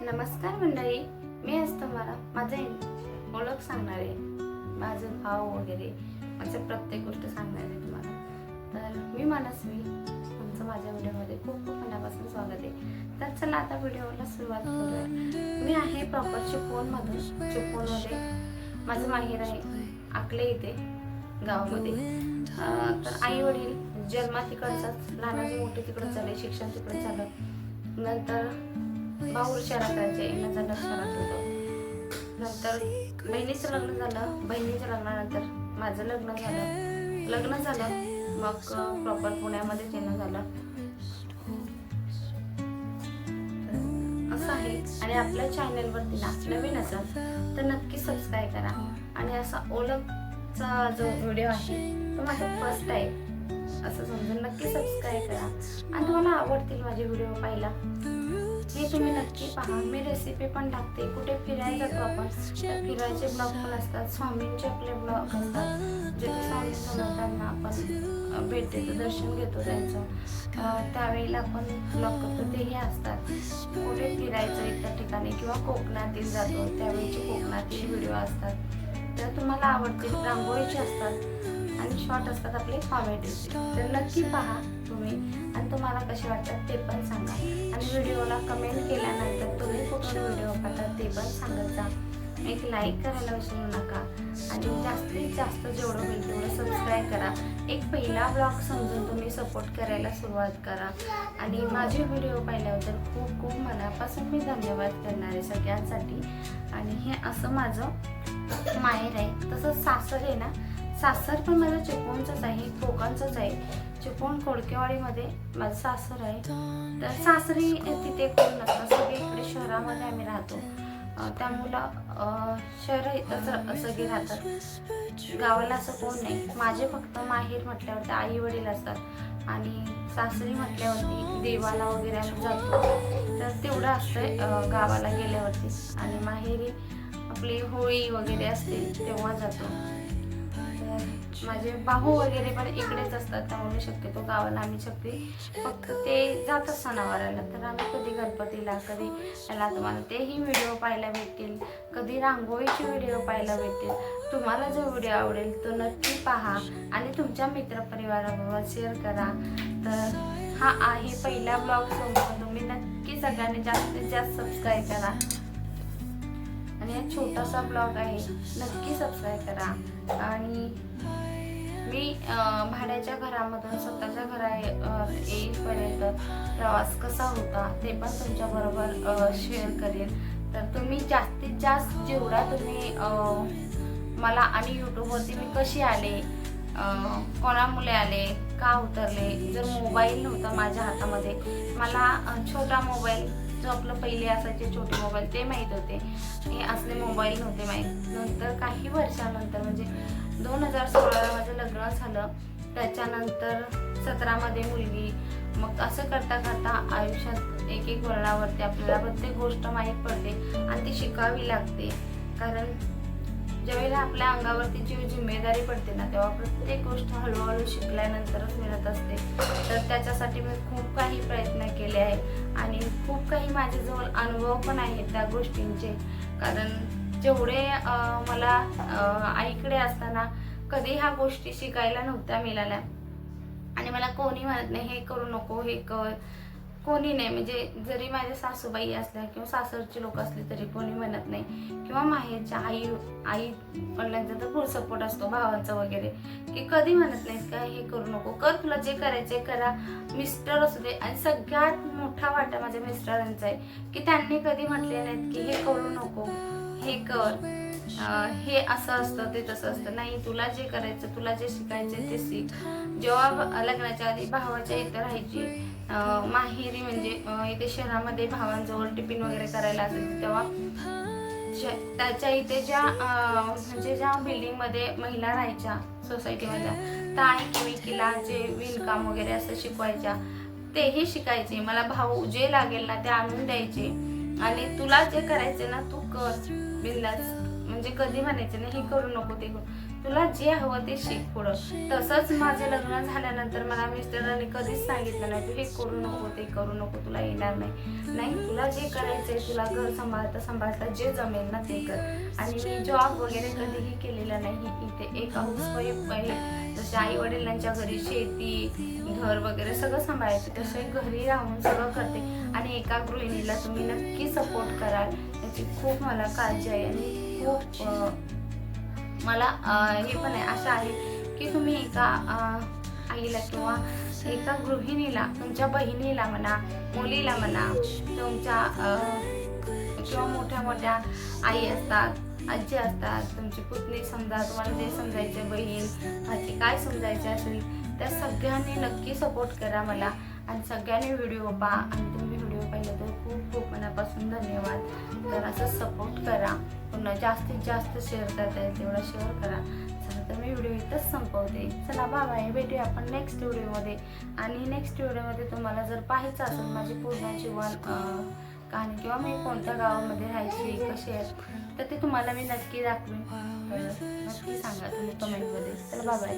नमस्कार मंडळी मी आज तुम्हाला माझं ओळख सांगणार आहे. माझं भाव वगैरे माझं प्रत्येक गोष्ट सांगणार आहे तुम्हाला. तर मी मनस्वी तुमचं माझ्या व्हिडिओमध्ये खूप खूप मनापासून स्वागत आहे. तर चला आता व्हिडिओला सुरुवात करूया. मी आहे प्रॉपर चिपवणमधून चिपवणमध्ये माझं माहेर आहे आकले इथे गावामध्ये. तर आई वडील जन्मा तिकडचाच लहानाचे मोठे तिकडं चालले शिक्षण तिकडं चालत नंतर भाऊ शहरात राहायचे येण्याचा लग्न होतं. नंतर बहिणीचं लग्न झालं. बहिणीच्या लग्नानंतर माझं लग्न झालं. लग्न झालं. मग प्रॉपर पुण्यामध्येच येणं झालं. असं आहे. आणि आपल्या चॅनलवरती ना नवीन असाल तर नक्की सबस्क्राईब करा. आणि असा ओळखचा जो व्हिडिओ आहे तो माझा फर्स्ट आहे असं समजून नक्की सबस्क्राईब करा. आणि तुम्हाला आवडतील माझे व्हिडिओ पाहिला हे तुम्ही नक्की पहा. मी रेसिपी पण टाकते. कुठे फिरायला जातो आपण फिरायचे ब्लॉग पण असतात. स्वामींचे आपले ब्लॉग असतात. जे स्वामी समर्थांना आपण भेट देतो दर्शन घेतो त्यांचं. त्यावेळेला आपण ब्लॉग करतो. तेही असतात. कुठे फिरायचं एका ठिकाणी किंवा कोकणातील जातो. त्यावेळेचे कोकणातील व्हिडिओ असतात. तर तुम्हाला आवडतील रांगोळीचे असतात. आणि शॉर्ट असतात आपले कॉमेडी तर नक्की पहा तुम्ही आणि तुम्हाला कसे वाटतात ते पण सांगा. आणि व्हिडिओला कमेंट केल्यानंतर तुम्ही कुठून व्हिडिओ पाहतात ते पण सांगत जा. एक लाईक करायला विसरू नका. आणि जास्तीत जास्त जेवढं होईल तेवढं सबस्क्राईब करा. एक पहिला ब्लॉग समजून तुम्ही सपोर्ट करायला सुरुवात करा. आणि माझे व्हिडिओ पाहिल्याबद्दल खूप खूप मनापासून मी धन्यवाद करणारे सगळ्यांसाठी. आणि हे असं माझं माहेर आहे. तसंच सासर आहे ना सासर पण माझं चिपळूणचंच आहे कोकणचंच आहे. चिपळूण खोडकेवाडीमध्ये माझं सासर आहे. तर सासरी तिथे कोण नसतं सगळे इकडे शहरामध्ये आम्ही राहतो. त्यामुळं शहर इथंच सगळे राहतात. गावाला असं कोण नाही. माझे फक्त माहेर म्हटल्यावरती आई वडील असतात. आणि सासरी म्हटल्यावरती देवाला वगैरे आम्ही जातो. तर तेवढं असतं गावाला गेल्यावरती. आणि माहेरी आपली होळी वगैरे असते तेव्हा जातो. माझे भाऊ वगैरे पण इकडेच असतात त्यामुळे शक्यतो गावाला आम्ही शक्ती फक्त ते जातात सणावाराला तर आम्ही कधी गणपतीला कधी याला तुम्हाला तेही व्हिडिओ पाहायला भेटतील. कधी रांगोळीचे व्हिडिओ पाहायला भेटतील. तुम्हाला जो व्हिडिओ आवडेल तो नक्की पहा आणि तुमच्या मित्रपरिवाराबरोबर शेअर करा. तर हा आहे पहिला ब्लॉग. समोर तुम्ही नक्की सगळ्यांनी जास्तीत जास्त सबस्क्राईब करा. आणि हा छोटासा ब्लॉग आहे. नक्की सबस्क्राईब करा. आणि मी भाड्याच्या घरामधून स्वतःच्या घरा येईपर्यंत प्रवास कसा होता ते पण तुमच्याबरोबर शेअर करेन. तर तुम्ही जास्तीत जास्त जेवढा तुम्ही मला आणि यूट्यूबवरती मी कशी आले कोणामुळे आले का उतरले जर मोबाईल नव्हता माझ्या हातामध्ये मला छोटा मोबाईल जो आपलं पहिले असायचे छोटे मोबाईल ते माहीत होते. हे असले मोबाईल नव्हते माहीत. नंतर काही वर्षानंतर म्हणजे दोन हजार सोळाला माझं लग्न झालं. त्याच्यानंतर सतरामध्ये मुलगी. मग असं करता करता आयुष्यात एक एक वळणावरती आपल्याला प्रत्येक गोष्ट माहीत पडते आणि ती शिकावी लागते. कारण ज्यावेळेला आपल्या अंगावरती जी जिम्मेदारी पडते ना तेव्हा प्रत्येक गोष्ट हळूहळू शिकल्यानंतरच मिळत असते. तर त्याच्यासाठी मी खूप काही प्रयत्न केले आहे आणि खूप काही माझ्याजवळ अनुभव पण आहेत त्या गोष्टींचे. कारण जेवढे मला आईकडे असताना कधी ह्या गोष्टी शिकायला नव्हत्या मिळाल्या. आणि मला कोणी म्हणत नाही हे करू नको हे कर. कोणी नाही. म्हणजे जरी माझ्या सासूबाई असल्या किंवा सासरची लोक असली तरी कोणी म्हणत नाही. किंवा माहेरच्या आई आई वडिलांचा तर फुल सपोर्ट असतो भावांचा वगैरे. की कधी म्हणत नाहीत का हे करू नको. कर तुला जे करायचे करा. मिस्टर असू दे. आणि सगळ्यात मोठा वाटा माझ्या मिस्टरांचा आहे की त्यांनी कधी म्हटले नाहीत की हे करू नको. हे कर. हे असं असतं ते तसं असतं. नाही तुला जे करायचं तुला जे शिकायचं ते शिक. जेव्हा लग्नाच्या आधी भावाच्या इथं राहायची माहेरी म्हणजे इथे शहरामध्ये भावांजवळ टिफिन वगैरे करायला असेल तेव्हा श- त्याच्या इथे ज्या म्हणजे ज्या बिल्डिंगमध्ये महिला राहायच्या सोसायटीमधल्या त्या एकमेकीला जे विणकाम वगैरे असं शिकवायच्या तेही शिकायचे. मला भाऊ जे लागेल ना ते आणून द्यायचे. आणि तुला जे करायचे ना तू कर बिंदास म्हणजे कधी म्हणायचं नाही हे करू नको ते करू. तुला जे हवं ते शिक पुढं. तसंच माझं लग्न झाल्यानंतर मला मिस्टरांनी कधीच सांगितलं नाही तू हे करू नको ते करू नको तुला येणार नाही. नाही तुला जे करायचंय तुला घर सांभाळता सांभाळता जे जमेल ना ते कर. आणि मी जॉब वगैरे कधीही केलेला नाही इथे एक हाऊसवाईफ आहे जसे आई वडिलांच्या घरी शेती घर वगैरे सगळं सांभाळायचं तसे घरी राहून सगळं करते. आणि एका गृहिणीला तुम्ही नक्की सपोर्ट कराल याची खूप मला काळजी आहे. आणि खूप मला हे पण आहे असं आहे की तुम्ही एका आईला किंवा एका गृहिणीला तुमच्या बहिणीला म्हणा मुलीला म्हणा तुमच्या किंवा मोठ्या मोठ्या आई असतात आजी असतात तुमची पुतणी समजा तुम्हाला जे समजायचे बहीण भाची काय समजायचे असेल त्या सगळ्यांनी नक्की सपोर्ट करा मला. आणि सगळ्यांनी व्हिडिओ पहा. आणि तुम्ही व्हिडिओ पाहिलं तर खूप खूप मनापासून धन्यवाद. तर असं सपोर्ट करा. पुन्हा जास्तीत जास्त शेअर करता येईल तेवढा शेअर करा. चला तर मी व्हिडिओ इथंच संपवते. चला बाय भेटूया आपण नेक्स्ट व्हिडिओमध्ये आणि नेक्स्ट व्हिडिओमध्ये तुम्हाला जर पाहायचं असेल माझी पूर्ण जीवन कहाणी किंवा मी कोणत्या गावामध्ये राहायची कशी आहे तर ते तुम्हाला मी नक्की दाखवेन. नक्की सांगा तुम्ही कमेंटमध्ये चला बाय